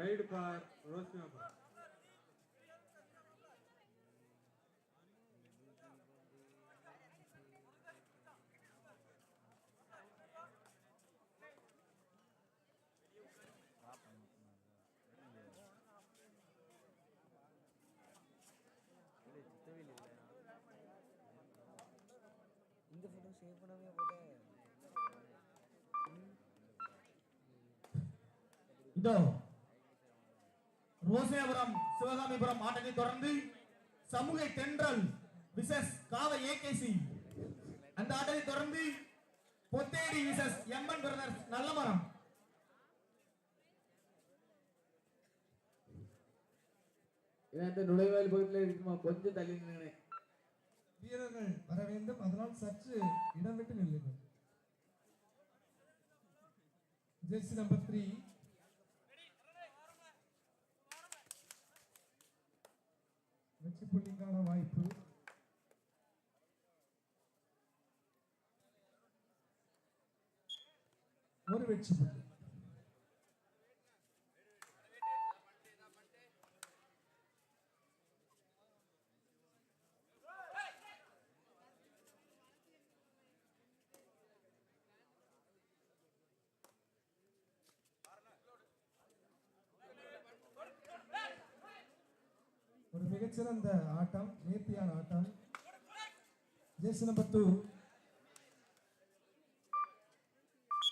Ride for Rosmiyapuram இந்த photo save பண்ணாமே போட்டேன் இதோ ரோசேபுரம் சிவகாமிபுரம் ஆட்டத்தை தொடர்ந்து சமூக தென்றல் விசஸ் காவ ஏகேசி. அந்த ஆட்டத்தை தொடர்ந்து பொத்தேடி விசஸ் எம்என் பிரதர்ஸ் நல்லமரம். இந்த நுழைவாயில் பக்கத்துல இருக்குமா? கொஞ்சம் தள்ளி நின்று வீரர்கள் வர வேண்டும். அதனால் சற்று இடம் விட்டு நில்லுங்கள். ஜெர்சி நம்பர் த்ரீ வெற்றி புள்ளிக்கான வாய்ப்பு. ஒரு வெற்றி புள்ளி ஒரு மிகச்சிறந்த ஆட்டம் நேர்த்தியான ஆட்டம். ஜெர்சி நம்பர் டூ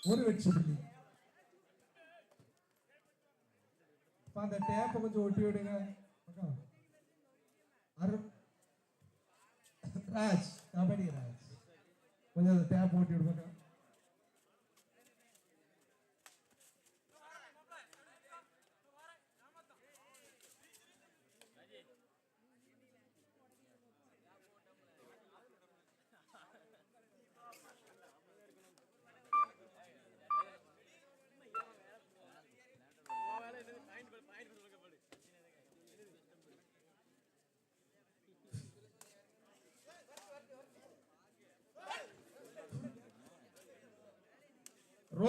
ஒரு வெற்றி புள்ளி. அந்த டேப்பை கொஞ்சம் ஒட்டி விடுங்க. பக்கம். ராஜ் கபடி ராஜ். கொஞ்சம் அந்த டேப் ஓட்டி விடுங்க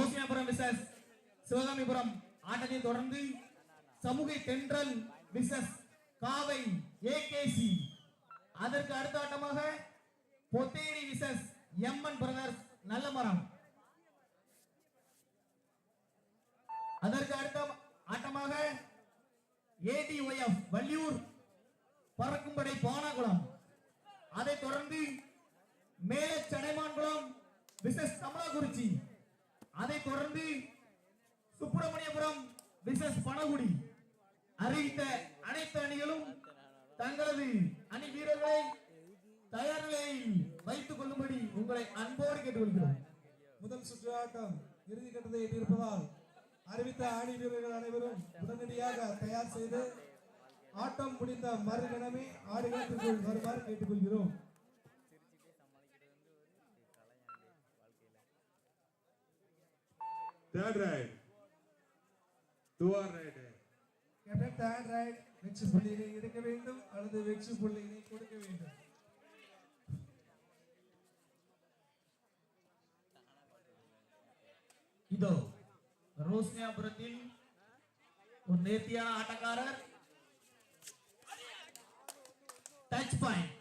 ரோசியாபுரம் விசஸ் சிவகாமிபுரம் ஆட்டத்தை தொடர்ந்து சமூக தென்றல் விசஸ் காவை ஏகேசி அதற்கு அடுத்த ஆட்டமாக பொத்தேரி விசஸ் எம்என் பிரதர்ஸ் நல்ல மரம் அதற்கு அடுத்த ஆட்டமாக ஏடிஒய்எஃப் வள்ளியூர் பறக்கும்படை பானாகுளம் அதைத் தொடர்ந்து மேலே சடைமான்குளம் விசஸ் தமிழகுறிச்சி அதைத் தொடர்ந்து சுப்பிரமணியபுரம் விசஸ் பனகுடி அறிவித்த அனைத்து அணிகளும் தங்களது அணி வீரர்களை தயார் நிலையில் வைத்துக் கொள்ளும்படி உங்களை அன்போடு கேட்டுக்கொள்கிறோம். முதல் சுற்று ஆட்டம் இறுதி கட்டத்தை எட்டியிருப்பதால் அறிவித்த அணி வீரர்கள் அனைவரும் உடனடியாக தயார் செய்து ஆட்டம் முடிந்த மறுகணமே ஆடுகளத்திற்குள் வருமாறு கேட்டுக்கொள்கிறோம். Third raid do or raid captain third raid வெற்றி புள்ளியினை எடுக்க வேண்டும் அல்லது வெற்றி புள்ளியினை கொடுக்க வேண்டும் இதோ ரோஸ்னியாபுரத்தில் ஒரு நேர்த்தியான ஆட்டக்காரர் டச் பாயிண்ட்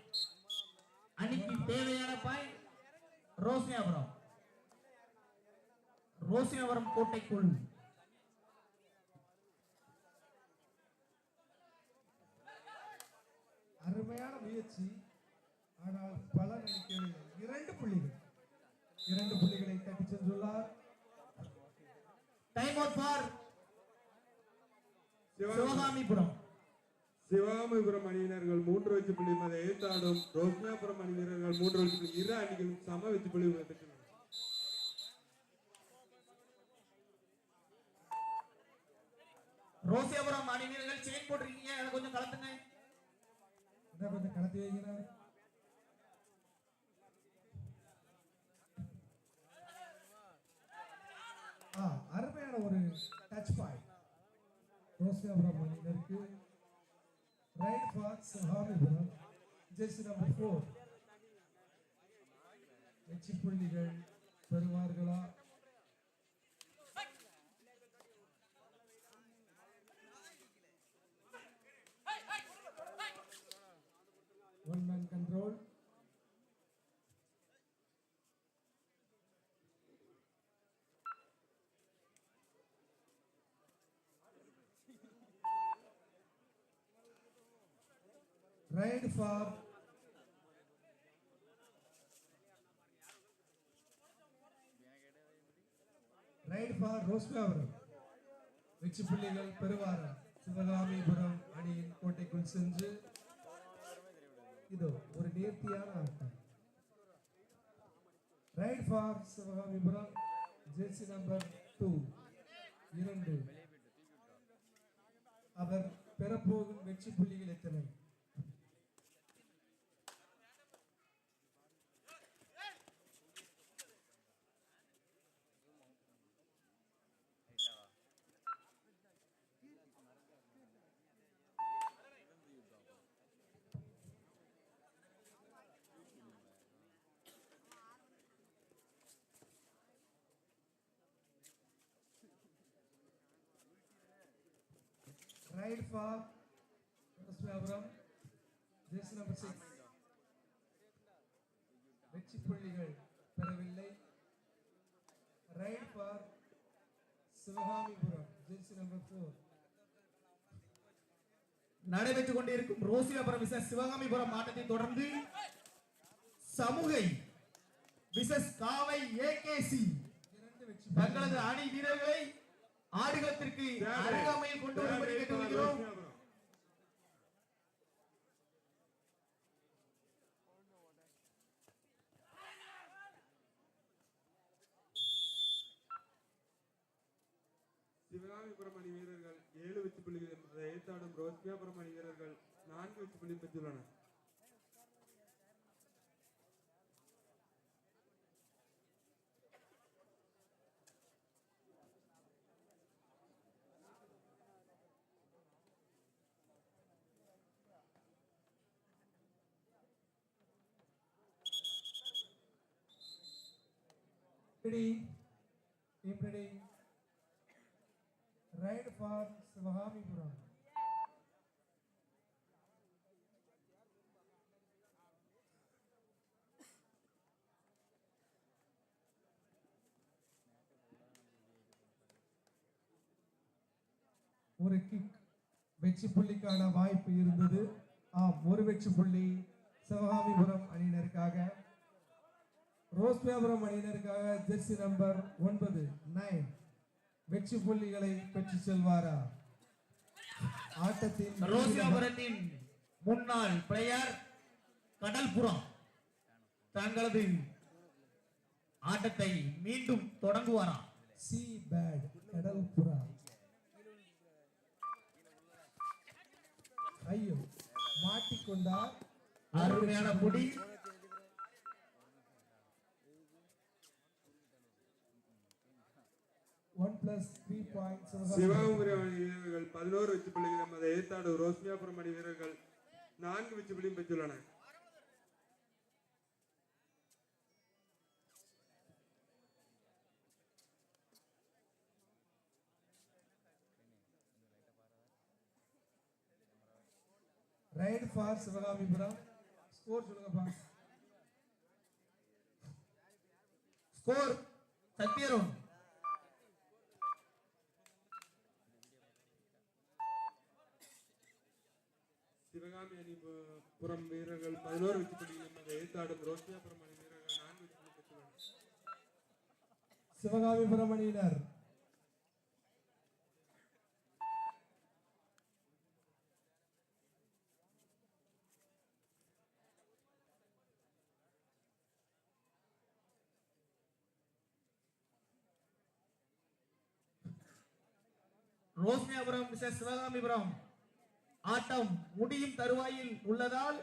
அணிக்கு தேவையான பாயிண்ட் ரோஸ்னியாபுரம் ரோஸ்னியாபுரம் கோட்டைக்குள் அருமையான முயற்சி. ஆனால் பலன் அளிக்கவில்லை. இரண்டு புள்ளிகள். இரண்டு புள்ளிகளை தட்டி சென்றுள்ளார். Time out for Sivagami Sivagamipuram. Sivagamipuram அணியினர்கள் மூன்று வெற்றி புள்ளி மத ஏத்தாடும் ரோஸ்மியாபுரம் அணி வீரர்கள் மூன்று புள்ளி இரு அணிகளும் சம வெற்றி புள்ளி ரோசியாபுரம் அணியினர்கள் செயின் போட்டிருக்கீங்க. அதை கொஞ்சம் கலந்துங்க என்ன கொஞ்சம் கலத்தி வைக்கிறாரு. ஆ அருமையான ஒரு touch point Rosiyapuram மாநிலருக்கு raid for Sivagamipuram jersey number four வெற்றி புள்ளிகள் பெறுவார்களா? control. Right for raid for ரோஸ்டாவரம் வெச்சு பிள்ளைகள் பெருவாரம் சிவகாமிபுரம் அணியின் கோட்டைக்குள் சென்று இதோ ஒரு நேர்த்தியான ஆட்டம். Raid for Sivagamipuram jersey number two இரண்டு. அவர் பெறப்போகும் வெற்றி புள்ளிகள் எத்தனை? Raid for Rosiyapuram jersey number six வெற்றி புள்ளிகள் பெறவில்லை. Raid for Sivagamipuram jersey number four நடைபெற்றுக் கொண்டிருக்கும் ரோசியாபுரம் விசஸ் சிவகாமிபுரம் ஆட்டத்தை தொடர்ந்து சமூகை விசஸ் காவை ஏகேசி. தங்களது அணி வீரர்களை ஆடுகளத்திற்கு அருகாமையில் கொண்டு வரும்படி கேட்டுக்கொள்கிறோம். சிவகாமிபுரம் அணி வீரர்கள் ஏழு வெற்றி புள்ளிகளும் அதை ஏத்தாடும் ரோஸ்மியாபுரம் அணி வீரர்கள் நான்கு வெற்றி புள்ளியும் பெற்றுள்ளனர். Ready? Team ready? Right for ஒரு கிக் வெற்றி புள்ளிக்கான வாய்ப்பு இருந்தது ஆம் ஒரு வெற்றி புள்ளி சிவகாமிபுரம் அணியினருக்காக ரோஸ்பியாபுரம் அணியினருக்காக ஜெர்சி நம்பர் ஒன்பது நைன். வெற்றி புள்ளிகளை பெற்று செல்வாரா? ஆட்டத்தின் ரோசியாபுரத்தின் முன்னாள் பிளேயர் கடல்புறம் தங்களது ஆட்டத்தை மீண்டும் தொடங்குவாராம் சி பேட் கடல் புறா ஐயோ மாட்டிக்கொண்டார். அருமையான புடி. சிவகாமிபுரம் அணி வீரர்கள் பதினோரு வெற்றி புள்ளிகளும் அதை ஏத்தாடும் ரோஸ்மியாபுரம் அணி வீரர்கள் நான்கு வெற்றி புள்ளியும் பெற்றுள்ளனர் ரைட் ஃபார் சிவகாமிபுரம். ஸ்கோர் சொல்லுங்கப்பா ஸ்கோர் சத்தியரும். புறம் வீரர்கள் பதினோரு வெற்றி புள்ளிகளும் அதை ஏத்தாடும் ரோஸ்மியாபுரம் அணி வீரர்கள் நான்கு வெற்றி பெற்றுள்ளனர். சிவகாமிபுரம் அணியினர். ரோஸ்மியாபுரம் சிவகாமிபுரம் ஆட்டம் முடியும் தருவாயில் உள்ளதால்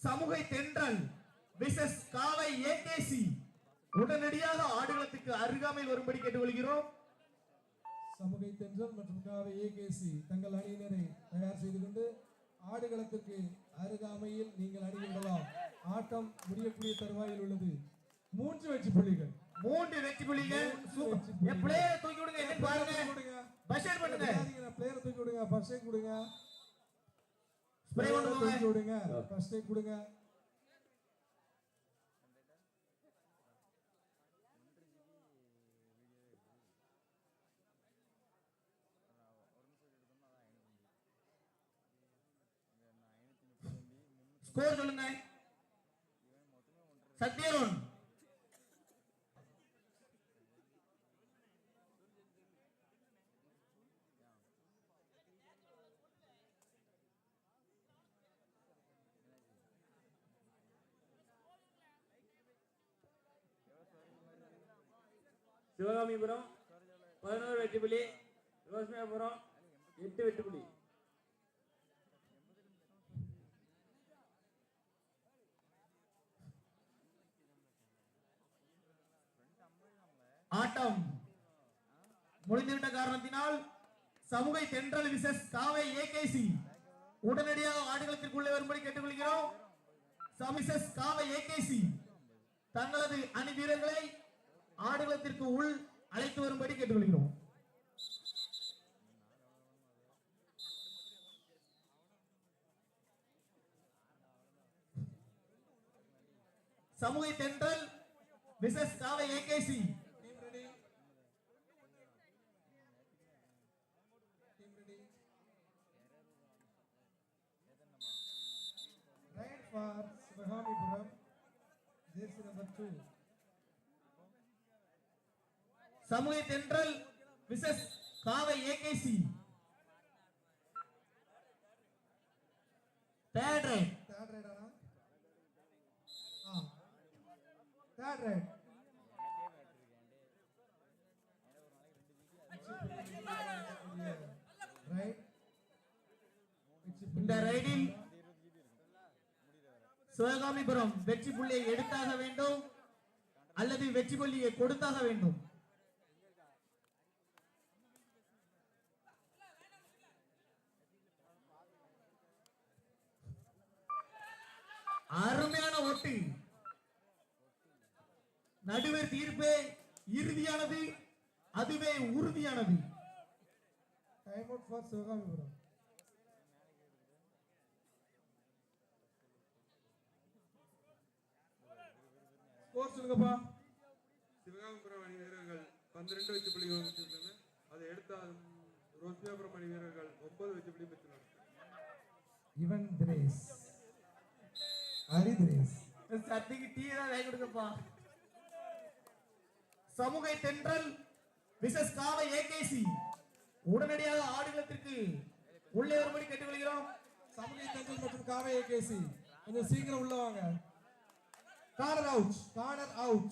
சமூகை தென்றல் விசஸ் காவை ஏகேசி உடனடியாக ஆடுகளத்துக்கு அருகாமையில் வரும்படி கேட்டுக்கொள்கிறோம். சமூக தென்றல் மற்றும் காவை ஏகேசி தங்கள் அணியினரை தயார் செய்து கொண்டு ஆடுகளத்துக்கு அருகாமையில் நீங்கள் அணிவிடலாம் ஆட்டம் முடியக்கூடிய தருவாயில் உள்ளது. மூன்று வெற்றி புள்ளிகள். மூன்று வெற்றி புள்ளிகள் சூப்பர் பிளேயரை தூக்கி விடுங்க என்னன்னு பாருங்க. பஷர் பண்ணுங்க. பிளேயர் தூக்கி விடுங்க ஃபர்ஸ்ட் எய்ட் கொடுங்க. ஸ்ப்ரே கொண்டு தூக்கி விடுங்க ஃபர்ஸ்ட் எய்ட் கொடுங்க. ஸ்கோர் சொல்லுங்க. சத்யருண் சிவகாமிபுரம் பதினோரு வெற்றி ரோஸ்மியாபுரம் எட்டு வெற்றி ஆட்டம் முடிந்துவிட்ட காரணத்தினால் சமூக தென்றல் விசஸ் காவை ஏகேசி. உடனடியாக ஆடுகளத்திற்குள்ளே வரும்படி கேட்டுக்கொள்கிறோம். சமிசஸ் காவை ஏகேசி. தங்களது அணி வீரர்களை ஆடுகளத்திற்கு உள் அழைத்து வரும்படி கேட்டுக்கொள்கிறோம் சமூக தென்றல் Mrs Kavai A K C for ready? Team ready? Right Sivagamipuram, jersey number two. சமூக தென்றல் விசஸ் காவை ஏகேசி தேர்ட் ரைட் right ஆனா? ஆ. Right. Right. இந்த ரைடில் சிவகாமிபுரம் வெற்றி புள்ளியை எடுத்தாக வேண்டும் அல்லது வெற்றி புள்ளியை கொடுத்தாக வேண்டும் அருமையான ஓட்டு. நடுவர் தீர்ப்பே இறுதியானது அதுவே உறுதியானது. Time out for Sivagamipuram. Score சொல்லுங்கப்பா. சிவகாமிபுரம் அணி வீரர்கள் பன்னிரெண்டு வெற்றி புள்ளிகள் பெற்றுள்ளனர் அதை எடுத்த ரோஸ்மியாபுரம் அணி வீரர்கள் ஒன்பது வெற்றி புள்ளி பெற்றுள்ளனர். இவன் திரேஸ். ஹரி திரேஸ் சத்திக்கு டீ தான் வாங்கி கொடுங்கப்பா சமூக தென்றல் விசஸ் காவை ஏகேசி. உடனடியாக ஆடுகளத்திற்கு உள்ளே வரும்படி கேட்டுக்கொள்கிறோம். சமூக தென்றல் மற்றும் காவை ஏகேசி. கொஞ்சம் சீக்கிரம் உள்ள வாங்க. Corner out corner out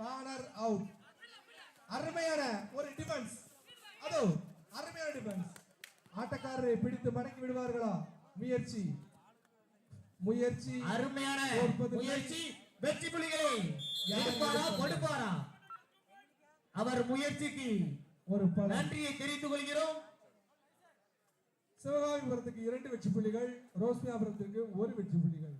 corner out அருமையான ஒரு டிஃபென்ஸ் அதோ அருமையான டிஃபென்ஸ் ஆட்டக்காரரை பிடித்து மடக்கி விடுவார்களா? முயற்சி. முயற்சி அருமையான. முயற்சி வெற்றி புலிகளை எடுப்பாரா கொடுப்பாரா அவர் முயற்சிக்கு ஒரு நன்றியை தெரிவித்துக் கொள்கிறோம். சிவகாமிபுரத்துக்கு இரண்டு வெற்றி புள்ளிகள் ரோஸ்மியாபுரத்திற்கு ஒரு வெற்றி புள்ளிகள்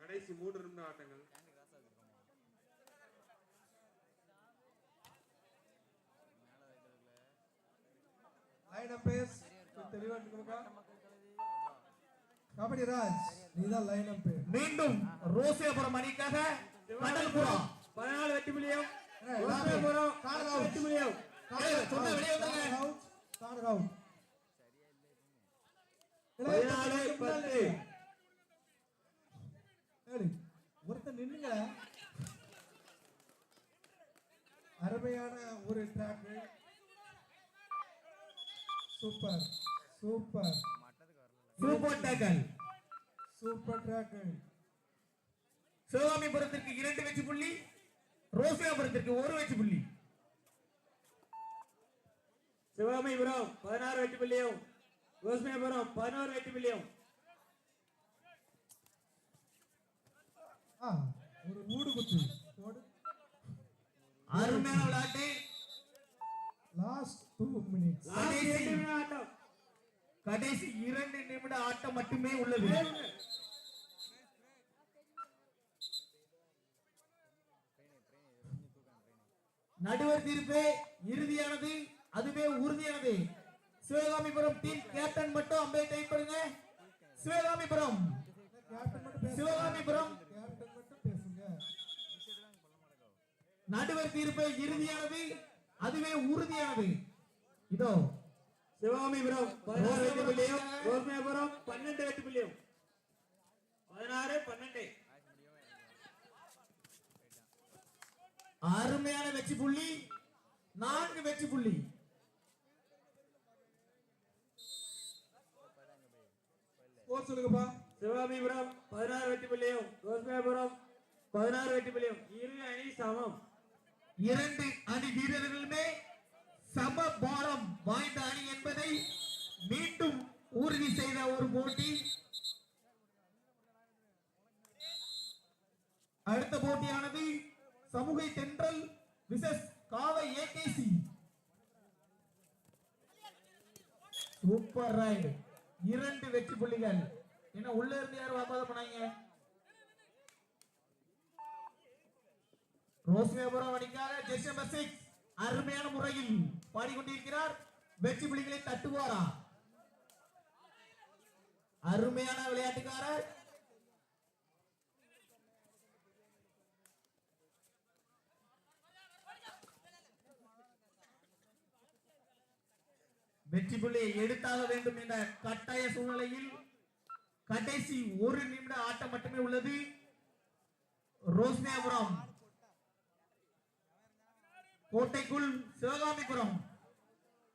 கடைசி மூன்று நிமிட ஆட்டங்கள். லைன் தெளிவா இருக்கணும்க்கா கபடி ராஜ் நீதான் லைன் அப் மீண்டும் ரோசியபுரம் அணிக்காக கடல்புரம் பதினாலு வெற்றி மில்லியம் ரோசியபுரம் ரோஸ்மியாபுரம் வெற்றி மில்லியம் சொன்ன வெளியே வந்துருங்க. கார்னர் பதினாலு பத்து ஒருத்தர் நின்னுங்க அருமையான ஒரு track super super super tackle super track சிவகாமிபுரத்திற்கு இரண்டு வெற்றி புள்ளி ரோசியாபுரத்திற்கு ஒரு வெற்றி புள்ளி. சிவகாமிபுரம் பதினாறு வெற்றி புள்ளியும் ரோஸ்மியாபுரம் பதினோரு வெற்றி புள்ளியும். ஒரு மூடு குத்து. அருமையான விளையாட்டு. லாஸ்ட் டூ மினிட்ஸ் லாஸ்ட் எட்டு நிமிட ஆட்டம் கடைசி இரண்டு நிமிட ஆட்டம் மட்டுமே உள்ளது. நடுவர் தீர்ப்பு இறுதியானது அதுவே உறுதியானது. சிவகாமிபுரம் டீம் கேப்டன் மட்டும் அம்பே டைப் பண்ணுங்க. சிவகாமிபுரம். சிவகாமிபுரம். நடுவர் தீர்ப்பு இறுதியானது அதுவே உறுதியானது. இதோ சிவகாமிபுரம் பதினாறு வெற்றி புள்ளியும் கோஸ்மேபுரம் பன்னெண்டு வெற்றி புள்ளியும். பதினாறு பன்னெண்டு. அருமையான வெற்றி புள்ளி நான்கு வெற்றி புள்ளி. ஸ்கோர் சொல்லுங்கப்பா. சிவகாமிபுரம் பதினாறு வெற்றி புள்ளியும் கோஸ்மேபுரம் பதினாறு வெற்றி புள்ளியும். இரு அணி சமம். இரண்டு அணி வீரர்களுமே சம பாலம் வாய்ந்த அணி என்பதை மீண்டும் உறுதி செய்த ஒரு போட்டி. அடுத்த போட்டியானது சமூக தென்றல் விசஸ் காவை ஏகேசி. Super raid. இரண்டு வெற்றி புள்ளிகள். என்ன உள்ள இருந்து யாரும் வாபாதம் பண்ணாங்க? ரோஸ்மேபுரம் அணிக்காக ஜெர்சி நம்பர் சிக்ஸ் அருமையான முறையில். பாடிக்கொண்டிருக்கிறார். வெற்றி புலிகளை தட்டுவாரா? அருமையான விளையாட்டுக்காரர். வெற்றி புள்ளியை எடுத்தாக வேண்டும் என்ற கட்டாய சூழ்நிலையில் கடைசி ஒரு நிமிட ஆட்டம் மட்டுமே உள்ளது. ரோஸ்னேபுரம். கோட்டைக்குள் சிவகாமிபுரம்.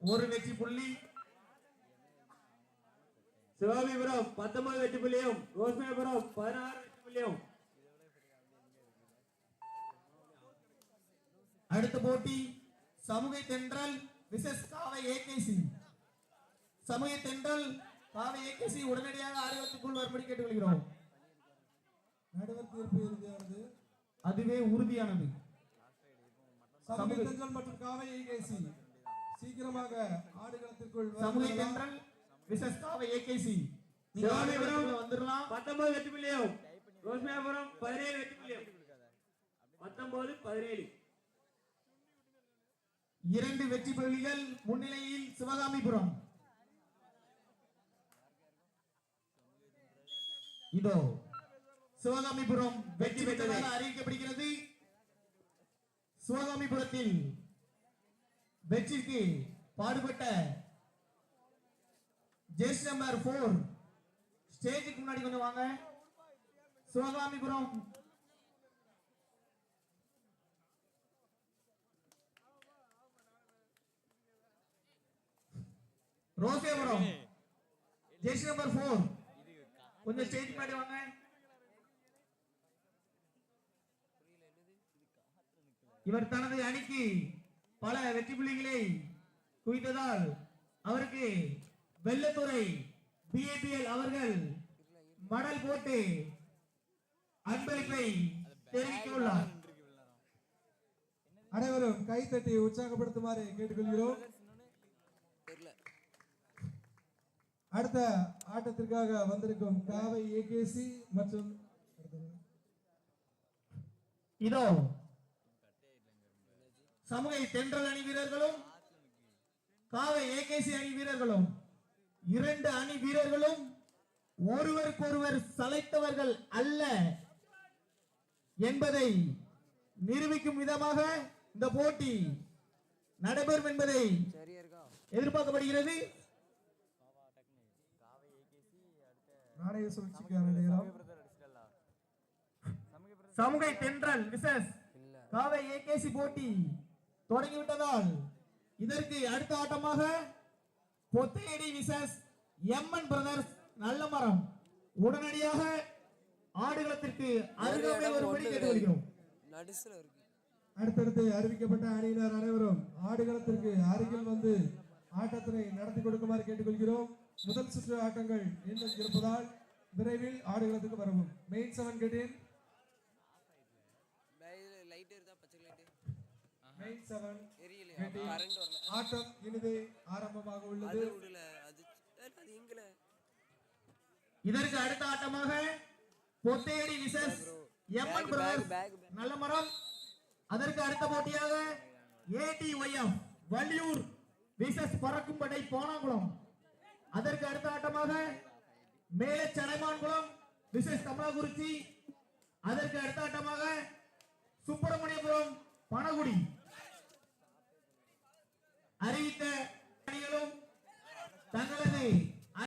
ஒரு வெற்றி புள்ளி. சிவகாமிபுரம் பத்தொன்பது வெற்றி புள்ளியும் ரோஸ்மேபுரம் பதினாறு வெற்றி புள்ளியும். அடுத்த போட்டி சமூக தென்றல் விசஸ் காவை ஏகேசி. சமூக தென்றல் காவை ஏகேசி உடனடியாக ஆர்வத்துக்குள் வரும்படி கேட்டுக்கொள்கிறோம். நடுவர் தீர்ப்பு இறுதியானது அதுவே உறுதியானது. சமூக தென்றல் மற்றும் காவை ஏகேசி சீக்கிரமாக ஆடுகளத்திற்குள் சமூக? தென்றல் விசஸ் காவை ஏகேசி சிவகாமிபுரம் வந்துடலாம் பத்தொன்பது வெற்றி புள்ளியும். கோஸ்மேபுரம் பதினேழு வெற்றி புள்ளியும். பத்தொன்பது பதினேழு. இரண்டு வெற்றி புள்ளிகள் முன்னிலையில் சிவகாமிபுரம். இதோ சிவகாமிபுரம் வெற்றி பெற்றதாக அறிவிக்கப்படுகிறது. சிவகாமிபுரத்தில் வெற்றிக்கு பாடுபட்ட ஜெஸ் நம்பர் போர் ஸ்டேஜுக்கு முன்னாடி கொஞ்சம் வாங்க. சிவகாமிபுரம். ரோசேபுரம். ஜெஸ் நம்பர் போர் கொஞ்சம் ஸ்டேஜ் முன்னாடி வாங்க. இவர் தனது அணிக்கு பல வெற்றி புள்ளிகளை குவித்ததால் அவருக்கு வெள்ளத்துறை பிஏபிஎல் அவர்கள் மடல் போட்டு அன்பளிப்பை தெரிவித்துள்ளார். அனைவரும் கைத்தட்டி உற்சாகப்படுத்துமாறு கேட்டுக்கொள்கிறோம். அடுத்த ஆட்டத்திற்காக வந்திருக்கும் காவை ஏகேசி மற்றும் இதோ சமூக தென்றல் அணி வீரர்களும் காவை ஏகேசி அணி வீரர்களும் இரண்டு அணி வீரர்களும் ஒருவருக்கொருவர் சளைத்தவர்கள் அல்ல என்பதை நிரூபிக்கும் விதமாக இந்த போட்டி நடைபெறும் என்பதை எதிர்பார்க்கப்படுகிறது. நாணய சமூக தென்றல் விசஸ் காவை ஏகேசி போட்டி தொடங்கிவிட்டதால் இதற்கு அடுத்த ஆட்டமாக பொத்தையடி விசஸ் எம்என் பிரதர்ஸ் நல்ல மரம் உடனடியாக ஆடுகளத்திற்கு அருகாமை வரும்படி கேட்டுக்கொள்கிறோம். அடுத்தடுத்து அறிவிக்கப்பட்ட அணியினர் அனைவரும் ஆடுகளத்திற்கு அருகில் வந்து ஆட்டத்தினை நடத்தி கொடுக்குமாறு கேட்டுக்கொள்கிறோம். முதல் சுற்று ஆட்டங்கள் இன்னும் இருப்பதால் விரைவில் ஆடுகளத்துக்கு வரவும். மெயின் செவன் கெட்டின் லைட் இருந்தா பச்சை லைட் செவன் ஆட்டம் இனிதே ஆரம்பமாக உள்ளது. இதற்கு அடுத்த ஆட்டமாக பொத்தையடி விசஸ் எம்என் பிரதர்ஸ். நல்ல மரம். அதற்கு அடுத்த போட்டியாக ஏடிஒய்எம் வள்ளியூர் விசஸ் பறக்கும் படை போனாங்குளம். அதற்கு அடுத்த ஆட்டமாக மேலே சடைமான்குளம் விசஸ் கமலாகுறிச்சி அதற்கு அடுத்த ஆட்டமாக சுப்பிரமணியபுரம் பனகுடி. அறிவித்த தங்களது